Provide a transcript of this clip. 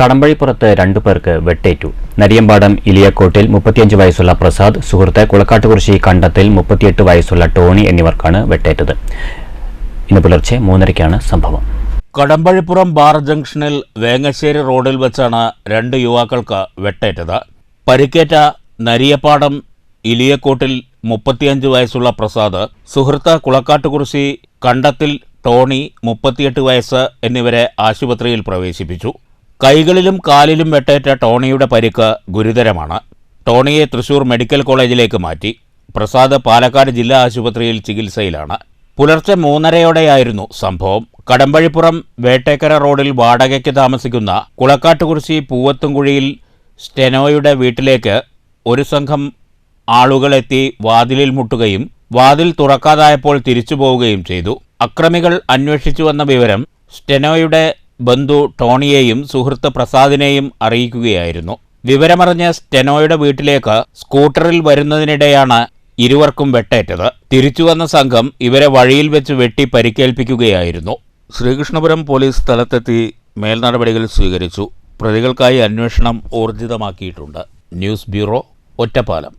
കടമ്പഴിപ്പുറത്ത് രണ്ടു പേർക്ക് വെട്ടേറ്റു. നരിയമ്പാടം ഇലിയക്കോട്ടിൽ മുപ്പത്തിയഞ്ച് വയസ്സുള്ള പ്രസാദ് സുഹൃത്ത് കുളക്കാട്ടുകുറിശി കണ്ടത്തിൽ മുപ്പത്തിയെട്ട് വയസ്സുള്ള ടോണി എന്നിവർക്കാണ് വെട്ടേറ്റത്. ഇന്ന് പുലർച്ചെ മൂന്നരയ്ക്കാണ് സംഭവം. കടമ്പഴിപ്പുറം ബാർ ജംഗ്ഷനിൽ വേങ്ങശ്ശേരി റോഡിൽ വെച്ചാണ് രണ്ട് യുവാക്കൾക്ക് വെട്ടേറ്റത്. പരിക്കേറ്റ നരിയപ്പാടം ഇലിയക്കോട്ടിൽ മുപ്പത്തിയഞ്ച് വയസ്സുള്ള പ്രസാദ് സുഹൃത്ത് കുളക്കാട്ടുകുറിശി കണ്ടത്തിൽ ടോണി മുപ്പത്തിയെട്ട് വയസ്സ് എന്നിവരെ ആശുപത്രിയിൽ പ്രവേശിപ്പിച്ചു. കൈകളിലും കാലിലും വെട്ടേറ്റ ടോണിയുടെ പരിക്ക് ഗുരുതരമാണ്. ടോണിയെ തൃശൂർ മെഡിക്കൽ കോളേജിലേക്ക് മാറ്റി. പ്രസാദ് പാലക്കാട് ജില്ലാ ആശുപത്രിയിൽ ചികിത്സയിലാണ്. പുലർച്ചെ മൂന്നരയോടെയായിരുന്നു സംഭവം. കടമ്പഴിപ്പുറം വേട്ടേക്കര റോഡിൽ വാടകയ്ക്ക് താമസിക്കുന്ന കുളക്കാട്ടുകുറിശി പൂവത്തുംകുഴിയിൽ സ്റ്റെനോയുടെ വീട്ടിലേക്ക് ഒരു സംഘം ആളുകളെത്തി വാതിലിൽ മുട്ടുകയും വാതിൽ തുറക്കാതായപ്പോൾ തിരിച്ചു പോവുകയും ചെയ്തു. അക്രമികൾ അന്വേഷിച്ചു വന്ന വിവരം സ്റ്റെനോയുടെ ബന്ധു ടോണിയെയും സുഹൃത്ത് പ്രസാദിനെയും അറിയിക്കുകയായിരുന്നു. വിവരമറിഞ്ഞ സ്റ്റെനോയുടെ വീട്ടിലേക്ക് സ്കൂട്ടറിൽ വരുന്നതിനിടെയാണ് ഇരുവർക്കും വെട്ടേറ്റത്. തിരിച്ചു വന്ന സംഘം ഇവരെ വഴിയിൽ വെച്ച് വെട്ടി പരിക്കേൽപ്പിക്കുകയായിരുന്നു. ശ്രീകൃഷ്ണപുരം പോലീസ് സ്ഥലത്തെത്തി മേൽനടപടികൾ സ്വീകരിച്ചു. പ്രതികൾക്കായി അന്വേഷണം ഊർജിതമാക്കിയിട്ടുണ്ട്. News bureau Ottapalam.